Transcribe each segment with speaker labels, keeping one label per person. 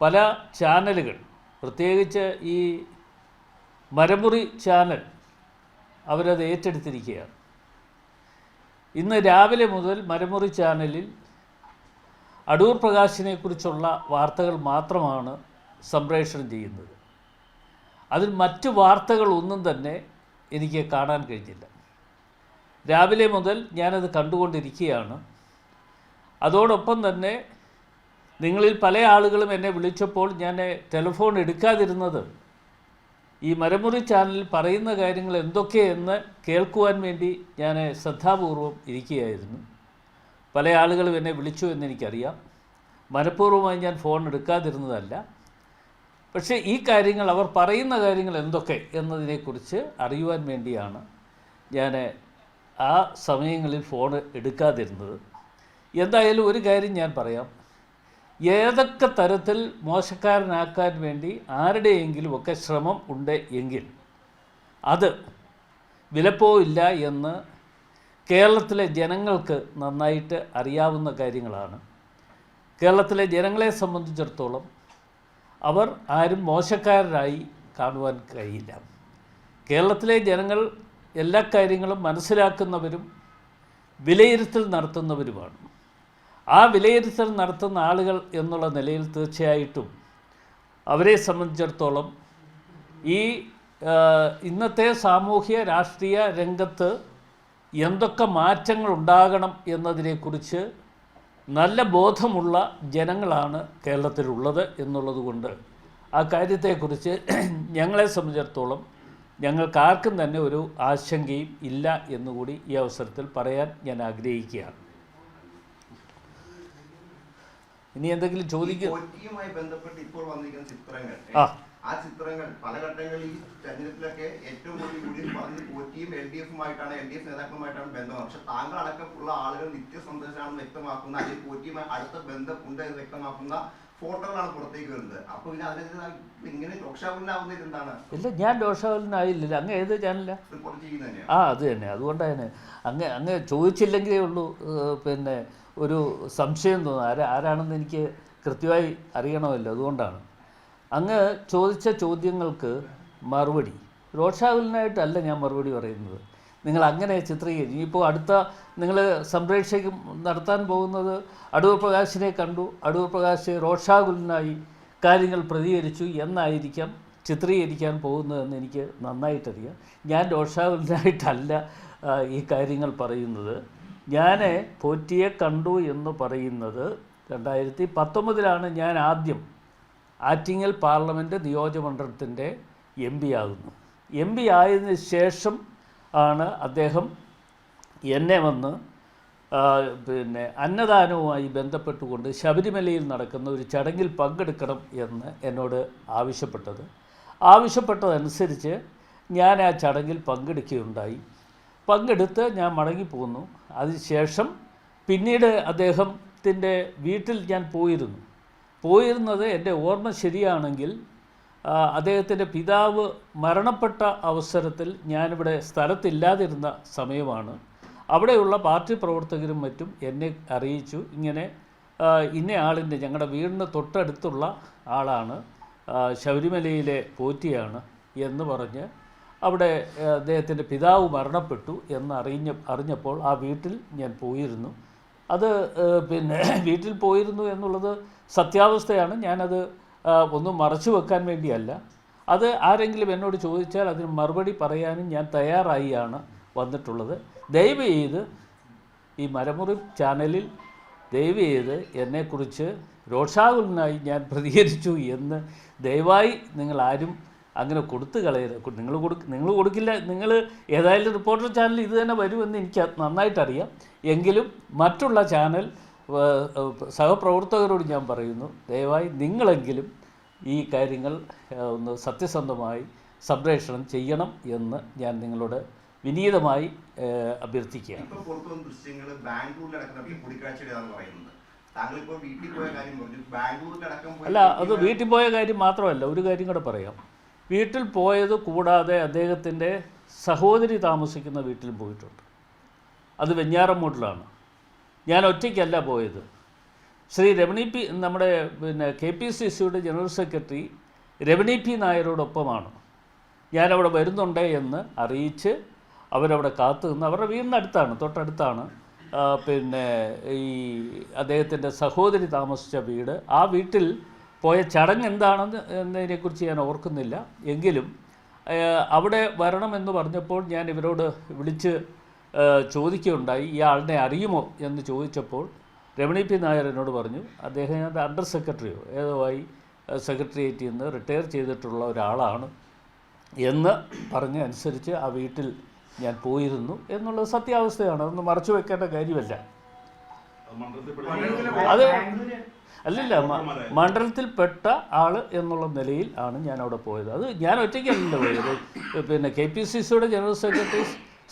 Speaker 1: പല ചാനലുകൾ പ്രത്യേകിച്ച് ഈ മരമുറി ചാനൽ അവരത് ഏറ്റെടുത്തിരിക്കുകയാണ്. ഇന്ന് രാവിലെ മുതൽ മരമുറി ചാനലിൽ അടൂർ പ്രകാശിനെക്കുറിച്ചുള്ള വാർത്തകൾ മാത്രമാണ് സംപ്രേഷണം ചെയ്യുന്നത്. അതിൽ മറ്റു വാർത്തകളൊന്നും തന്നെ എനിക്ക് കാണാൻ കഴിഞ്ഞില്ല. രാവിലെ മുതൽ ഞാനത് കണ്ടുകൊണ്ടിരിക്കുകയാണ്. അതോടൊപ്പം തന്നെ നിങ്ങളിൽ പല ആളുകളും എന്നെ വിളിച്ചപ്പോൾ ഞാൻ ടെലിഫോൺ എടുക്കാതിരുന്നത്. ഈ മരമുറി ചാനലിൽ പറയുന്ന കാര്യങ്ങൾ എന്തൊക്കെയെന്ന് കേൾക്കുവാൻ വേണ്ടി ഞാൻ ശ്രദ്ധാപൂർവം ഇരിക്കുകയായിരുന്നു. പല ആളുകളും എന്നെ വിളിച്ചു എന്നെനിക്കറിയാം മനഃപൂർവമായി ഞാൻ ഫോൺ എടുക്കാതിരുന്നതല്ല. പക്ഷേ ഈ കാര്യങ്ങൾ അവർ പറയുന്ന കാര്യങ്ങൾ എന്തൊക്കെ എന്നതിനെക്കുറിച്ച് അറിയുവാൻ വേണ്ടിയാണ് ഞാൻ ആ സമയങ്ങളിൽ ഫോൺ എടുക്കാതിരുന്നത്. എന്തായാലും ഒരു കാര്യം ഞാൻ പറയാം. ഏതൊക്കെ തരത്തിൽ മോശക്കാരനാക്കാൻ വേണ്ടി ആരുടെയെങ്കിലും ഒക്കെ ശ്രമം ഉണ്ട് എങ്കിൽ അത് വിലപ്പോയില്ല എന്ന് കേരളത്തിലെ ജനങ്ങൾക്ക് നന്നായിട്ട് അറിയാവുന്ന കാര്യങ്ങളാണ്. കേരളത്തിലെ ജനങ്ങളെ സംബന്ധിച്ചിടത്തോളം അവർ ആരും മോശക്കാരനായി കാണുവാൻ കഴിയില്ല. കേരളത്തിലെ ജനങ്ങൾ എല്ലാ കാര്യങ്ങളും മനസ്സിലാക്കുന്നവരും വിലയിരുത്തൽ നടത്തുന്നവരുമാണ്. ആ വിലയിരുത്തൽ നടത്തുന്ന ആളുകൾ എന്നുള്ള നിലയിൽ തീർച്ചയായിട്ടും അവരെ സംബന്ധിച്ചിടത്തോളം ഈ ഇന്നത്തെ സാമൂഹ്യ രാഷ്ട്രീയ രംഗത്ത് എന്തൊക്കെ മാറ്റങ്ങൾ ഉണ്ടാകണം എന്നതിനെക്കുറിച്ച് നല്ല ബോധമുള്ള ജനങ്ങളാണ് കേരളത്തിലുള്ളത് എന്നുള്ളത് കൊണ്ട് ആ കാര്യത്തെക്കുറിച്ച് ഞങ്ങളെ സംബന്ധിച്ചിടത്തോളം ഞങ്ങൾക്കാർക്കും തന്നെ ഒരു ആശങ്കയും ഇല്ല എന്നുകൂടി ഈ അവസരത്തിൽ പറയാൻ ഞാൻ ആഗ്രഹിക്കുകയാണ്. ഇനി എന്തെങ്കിലും
Speaker 2: പോറ്റിയുമായി ബന്ധപ്പെട്ട് ഇപ്പോൾ വന്നിരിക്കുന്ന ചിത്രങ്ങൾ
Speaker 1: ആ.
Speaker 2: ചിത്രങ്ങൾ പല ഘട്ടങ്ങളിൽ ഈ തെരഞ്ഞെടുപ്പിലൊക്കെ ഏറ്റവും കൂടുതൽ യു ഡി എഫ് പറഞ്ഞത് പോറ്റിയും എൽ ഡി എഫുമായിട്ടാണ് എൽ ഡി എഫ് നേതാക്കളുമായിട്ടാണ് ബന്ധം. പക്ഷെ താങ്കൾ അടക്കമുള്ള ആളുകൾ നിത്യസന്ദേശമാണെന്ന് വ്യക്തമാക്കുന്ന അല്ലെങ്കിൽ പോറ്റിയുമായി അടുത്ത ബന്ധം ഉണ്ട് എന്ന് വ്യക്തമാക്കുന്ന ഫോട്ടോകളാണ് പുറത്തേക്ക് വരുന്നത്. അപ്പോൾ പിന്നെ അതിനെതിരെ ഇങ്ങനെ രക്ഷാകുലാവുന്നത് എന്താണ്?
Speaker 1: ഇല്ല ഞാൻ ദോഷവലനായില്ല അങ്ങ് ഏത് ചാനലാ
Speaker 2: റിപ്പോർട്ട് ചെയ്യുന്നത്
Speaker 1: ആ അത് തന്നെ. അതുകൊണ്ടാണ് അങ്ങ് അങ്ങ് ചോദിച്ചില്ലെങ്കിലേ ഉള്ളൂ പിന്നെ ഒരു സംശയം തോന്നുന്നു. ആര് ആരാണെന്ന് എനിക്ക് കൃത്യമായി അറിയണമല്ലോ അതുകൊണ്ടാണ്. അങ്ങ് ചോദിച്ച ചോദ്യങ്ങൾക്ക് മറുപടി. രോഷാകുലനായിട്ടല്ല ഞാൻ മറുപടി പറയുന്നത്. നിങ്ങൾ അങ്ങനെ ചിത്രീകരിക്കും ഇനിയിപ്പോൾ അടുത്ത നിങ്ങൾ സംപ്രേക്ഷകം നടത്താൻ പോകുന്നത് അടൂർ പ്രകാശിനെ കണ്ടു. അടൂർ പ്രകാശ് രോഷാകുലനായി കാര്യങ്ങൾ പ്രതികരിച്ചു എന്നായിരിക്കാം ചിത്രീകരിക്കാൻ പോകുന്നതെന്ന് എനിക്ക് നന്നായിട്ടറിയാം. ഞാൻ രോഷാകുലനായിട്ടല്ല ഈ കാര്യങ്ങൾ പറയുന്നത്. ഞാൻ പോറ്റിയെ കണ്ടു എന്ന് പറയുന്നത് രണ്ടായിരത്തി പത്തൊമ്പതിലാണ് ഞാൻ ആദ്യം ആറ്റിങ്ങൽ പാർലമെന്റ് നിയോജകമണ്ഡലത്തിന്റെ എം പി ആകുന്നു. എം പി ആയതിനു ശേഷം ആണ് അദ്ദേഹം എന്നെ വന്ന് പിന്നെ അന്നദാനവുമായി ബന്ധപ്പെട്ടുകൊണ്ട് ശബരിമലയിൽ നടക്കുന്ന ഒരു ചടങ്ങിൽ പങ്കെടുക്കണം എന്ന് എന്നോട് ആവശ്യപ്പെട്ടത്. ആവശ്യപ്പെട്ടതനുസരിച്ച് ഞാൻ ആ ചടങ്ങിൽ പങ്കെടുക്കുകയുണ്ടായി. പങ്കെടുത്ത് ഞാൻ മടങ്ങിപ്പോന്നു. അതിനുശേഷം പിന്നീട് അദ്ദേഹത്തിന്റെ വീട്ടിൽ ഞാൻ പോയിരുന്നു. പോയിരുന്നത് എന്റെ ഓർമ്മ ശരിയാണെങ്കിൽ അദ്ദേഹത്തിന്റെ പിതാവ് മരണപ്പെട്ട അവസരത്തിൽ ഞാനിവിടെ സ്ഥലത്തില്ലാതിരുന്ന സമയമാണ്. അവിടെയുള്ള പാർട്ടി പ്രവർത്തകരും മറ്റും എന്നെ അറിയിച്ചു. ഇങ്ങനെ ആ, ഇന്ന ആളിന്റെ ഞങ്ങളുടെ വീടിന് തൊട്ടടുത്തുള്ള ആളാണ് ശബരിമലയിലെ പോറ്റിയാണ് എന്ന് പറഞ്ഞ് അവിടെ അദ്ദേഹത്തിന്റെ പിതാവ് മരണപ്പെട്ടു എന്നറിഞ്ഞ അറിഞ്ഞപ്പോൾ ആ വീട്ടിൽ ഞാൻ പോയിരുന്നു. അത് പിന്നെ വീട്ടിൽ പോയിരുന്നു എന്നുള്ളത് സത്യാവസ്ഥയാണ്. ഞാനത് ഒന്നും മറച്ചു വെക്കാൻ വേണ്ടിയല്ല. അത് ആരെങ്കിലും എന്നോട് ചോദിച്ചാൽ അതിന് മറുപടി പറയാനും ഞാൻ തയ്യാറായിയാണ് വന്നിട്ടുള്ളത്. ദയവ് ചെയ്ത് ഈ മരമുറി ചാനലിൽ ദയവ് ചെയ്ത് എന്നെക്കുറിച്ച് രോഷാകുലനായി ഞാൻ പ്രതികരിച്ചു എന്ന് ദയവായി നിങ്ങൾ ആരും അങ്ങനെ കൊടുത്തു കളയരുത്. നിങ്ങൾ കൊടുക്ക നിങ്ങൾ കൊടുക്കില്ല നിങ്ങൾ ഏതായാലും റിപ്പോർട്ടർ ചാനൽ ഇത് തന്നെ വരുമെന്ന് എനിക്ക് നന്നായിട്ടറിയാം. എങ്കിലും മറ്റുള്ള ചാനൽ സഹപ്രവർത്തകരോട് ഞാൻ പറയുന്നു ദയവായി നിങ്ങളെങ്കിലും ഈ കാര്യങ്ങൾ ഒന്ന് സത്യസന്ധമായി സംപ്രേഷണം ചെയ്യണം എന്ന് ഞാൻ നിങ്ങളോട് വിനീതമായി അഭ്യർത്ഥിക്കുകയാണ്. അല്ല അത് വീട്ടിൽ പോയ കാര്യം മാത്രമല്ല ഒരു കാര്യം കൂടെ പറയാം. വീട്ടിൽ പോയത് കൂടാതെ അദ്ദേഹത്തിന്റെ സഹോദരി താമസിക്കുന്ന വീട്ടിൽ പോയിട്ടുണ്ട്. അത് വെഞ്ഞാറമ്മൂട്ടിലാണ്. ഞാൻ ഒറ്റയ്ക്കല്ല പോയത്. ശ്രീ രമണി പി നമ്മുടെ പിന്നെ കെ പി സി സിയുടെ ജനറൽ സെക്രട്ടറി രമണി പി നായരോടൊപ്പമാണ്. ഞാനവിടെ വരുന്നുണ്ട് എന്ന് അറിയിച്ച് അവരവിടെ കാത്തു നിന്ന് അവരുടെ വീടിനടുത്താണ് തൊട്ടടുത്താണ്. പിന്നെ ഈ അദ്ദേഹത്തിന്റെ സഹോദരി താമസിച്ച വീട്. ആ വീട്ടിൽ പോയ ചടങ്ങ് എന്താണെന്ന് എന്നതിനെക്കുറിച്ച് ഞാൻ ഓർക്കുന്നില്ല. എങ്കിലും അവിടെ വരണമെന്ന് പറഞ്ഞപ്പോൾ ഞാൻ ഇവരോട് വിളിച്ച് ചോദിക്കുകയുണ്ടായി. ഈ ആളിനെ അറിയുമോ എന്ന് ചോദിച്ചപ്പോൾ രമണി പി നായർ എന്നോട് പറഞ്ഞു അദ്ദേഹം ഞാൻ അണ്ടർ സെക്രട്ടറിയോ? ഏതോ ആയി സെക്രട്ടേറിയറ്റിൽ നിന്ന് റിട്ടയർ ചെയ്തിട്ടുള്ള ഒരാളാണ് എന്ന് പറഞ്ഞ അനുസരിച്ച് ആ വീട്ടിൽ ഞാൻ പോയിരുന്നു എന്നുള്ളത് സത്യാവസ്ഥയാണ്. അതൊന്നും മറച്ചു വെക്കേണ്ട കാര്യമല്ല. അത് അല്ലല്ല മണ്ഡലത്തിൽപ്പെട്ട ആൾ എന്നുള്ള നിലയിൽ ആണ് ഞാൻ അവിടെ പോയത്. അത് ഞാൻ ഒറ്റയ്ക്കല്ലല്ലോ പോയത്. പിന്നെ കെ പി സി സിയുടെ general secretary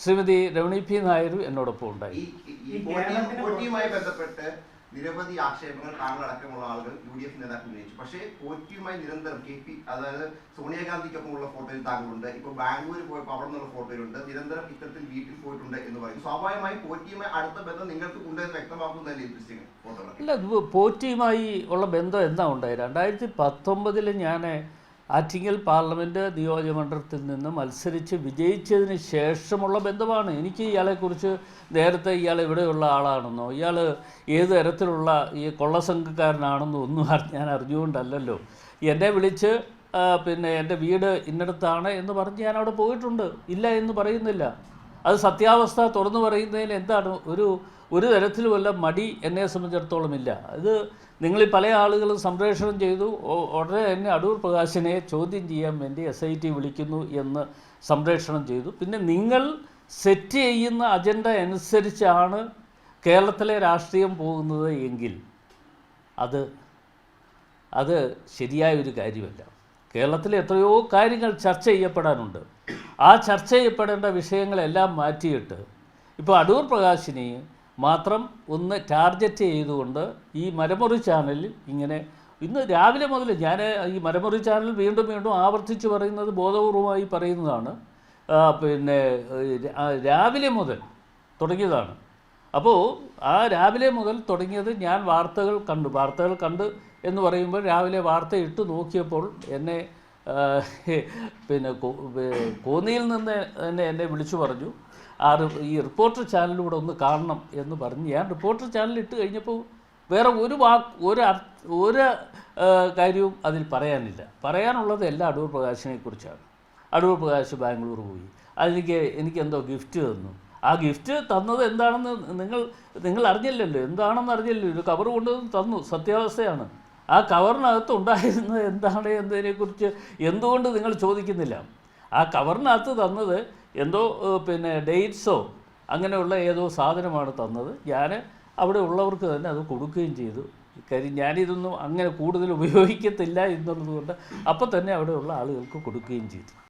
Speaker 1: Shrimati Ramani P നായരും എന്നോടൊപ്പം ഉണ്ടായി
Speaker 2: നിരവധി ആക്ഷേപങ്ങൾ താങ്കളടക്കമുള്ള ആളുകൾ യു ഡി എഫ് നേതാക്കൾ ഉന്നയിച്ചു. പക്ഷേ പോറ്റിയുമായി നിരന്തരം കെ പി അതായത് സോണിയാഗാന്ധിക്കൊപ്പമുള്ള ഫോട്ടോയിൽ താങ്കളുണ്ട്. ഇപ്പൊ ബാംഗ്ലൂർ പോയപ്പോൾ അവിടെ നിന്നുള്ള ഫോട്ടോയിലുണ്ട്. നിരന്തരം ഇത്തരത്തിൽ വീട്ടിൽ പോയിട്ടുണ്ട് എന്ന് പറയും സ്വാഭാവികമായി പോറ്റിയുമായി അടുത്ത ബന്ധം നിങ്ങൾക്ക് ഉണ്ടെന്ന് വ്യക്തമാക്കുന്നതല്ലേ ഇൻട്രസ്റ്റിംഗ് ഫോട്ടോകൾ
Speaker 1: അല്ല പോറ്റിയുമായി ഉള്ള ബന്ധം എന്താ ഉണ്ടായി രണ്ടായിരത്തി പത്തൊമ്പതിൽ ഞാൻ ആറ്റിങ്ങൽ പാർലമെന്റ് നിയോജകമണ്ഡലത്തിൽ നിന്ന് മത്സരിച്ച് വിജയിച്ചതിന് ശേഷമുള്ള ബന്ധമാണ്. എനിക്ക് ഇയാളെക്കുറിച്ച് നേരത്തെ ഇയാൾ ഇവിടെയുള്ള ആളാണെന്നോ ഇയാൾ ഏത് തരത്തിലുള്ള ഈ കൊള്ളസംഘക്കാരനാണെന്നോ ഒന്നും ഞാൻ അറിഞ്ഞുകൊണ്ടല്ലല്ലോ. എന്നെ വിളിച്ച് പിന്നെ എന്റെ വീട് ഇന്നടത്താണ് എന്ന് പറഞ്ഞ് ഞാൻ അവിടെ പോയിട്ടുണ്ട്. ഇല്ല എന്ന് പറയുന്നില്ല. അത് സത്യാവസ്ഥ തുറന്നു പറയുന്നതിന് എന്താണ്? ഒരു ഒരു തരത്തിലുമല്ല മടി എന്നെ സംബന്ധിച്ചിടത്തോളം ഇല്ല. അത് നിങ്ങളിൽ പല ആളുകളും സംപ്രേഷണം ചെയ്തു. ഉടനെ തന്നെ അടൂർ പ്രകാശിനെ ചോദ്യം ചെയ്യാൻ വേണ്ടി എസ് ഐ ടി വിളിക്കുന്നു എന്ന് സംപ്രേഷണം ചെയ്തു. പിന്നെ നിങ്ങൾ സെറ്റ് ചെയ്യുന്ന അജണ്ട അനുസരിച്ചാണ് കേരളത്തിലെ രാഷ്ട്രീയം പോകുന്നത് എങ്കിൽ അത് അത് ശരിയായ ഒരു കാര്യമല്ല. കേരളത്തിൽ എത്രയോ കാര്യങ്ങൾ ചർച്ച ചെയ്യപ്പെടാനുണ്ട്. ആ ചർച്ച ചെയ്യപ്പെടേണ്ട വിഷയങ്ങളെല്ലാം മാറ്റിയിട്ട് ഇപ്പോൾ അടൂർ പ്രകാശിനെ മാത്രം ഒന്ന് ടാർഗറ്റ് ചെയ്തുകൊണ്ട് ഈ മരമുറി ചാനലിൽ ഇങ്ങനെ ഇന്ന് രാവിലെ മുതൽ ഞാൻ ഈ മരമുറി ചാനൽ വീണ്ടും വീണ്ടും ആവർത്തിച്ച് പറയുന്നത് ബോധപൂർവമായി പറയുന്നതാണ്. പിന്നെ രാവിലെ മുതൽ തുടങ്ങിയതാണ്. അപ്പോൾ ആ രാവിലെ മുതൽ തുടങ്ങിയത് ഞാൻ വാർത്തകൾ കണ്ടു. വാർത്തകൾ കണ്ട് എന്ന് പറയുമ്പോൾ രാവിലെ വാർത്ത ഇട്ട് നോക്കിയപ്പോൾ എന്നെ പിന്നെ കോന്നിയിൽ നിന്ന് തന്നെ എന്നെ വിളിച്ചു പറഞ്ഞു ആ ഈ റിപ്പോർട്ടർ ചാനലിലൂടെ ഒന്ന് കാണണം എന്ന് പറഞ്ഞ്. ഞാൻ റിപ്പോർട്ടർ ചാനൽ ഇട്ട് കഴിഞ്ഞപ്പോൾ വേറെ ഒരു വാക്ക് ഒരു ഒരു കാര്യവും അതിൽ പറയാനില്ല. പറയാനുള്ളത് എല്ലാം അടൂർ പ്രകാശിനെ കുറിച്ചാണ്. അടൂർ പ്രകാശ് ബാംഗ്ലൂർ പോയി. അതെനിക്ക് എനിക്കെന്തോ ഗിഫ്റ്റ് തന്നു. ആ ഗിഫ്റ്റ് തന്നത് എന്താണെന്ന് നിങ്ങൾ നിങ്ങൾ അറിഞ്ഞില്ലല്ലോ. എന്താണെന്ന് അറിഞ്ഞില്ലല്ലോ. ഒരു കവർ കൊണ്ടുവന്ന് തന്നു. സത്യാവസ്ഥയാണ്. ആ കവറിനകത്ത് ഉണ്ടായിരുന്നത് എന്താണ് എന്നതിനെക്കുറിച്ച് എന്തുകൊണ്ട് നിങ്ങൾ ചോദിക്കുന്നില്ല? ആ കവറിനകത്ത് തന്നത് എന്തോ പിന്നെ ഡേറ്റ്സോ അങ്ങനെയുള്ള ഏതോ സാധനമാണ് തന്നത്. ഞാൻ അവിടെ ഉള്ളവർക്ക് തന്നെ അത് കൊടുക്കുകയും ചെയ്തു. കാര്യം ഞാനിതൊന്നും അങ്ങനെ കൂടുതൽ ഉപയോഗിക്കത്തില്ല എന്നുള്ളത് അപ്പോൾ അപ്പം തന്നെ അവിടെയുള്ള ആളുകൾക്ക് കൊടുക്കുകയും ചെയ്തു.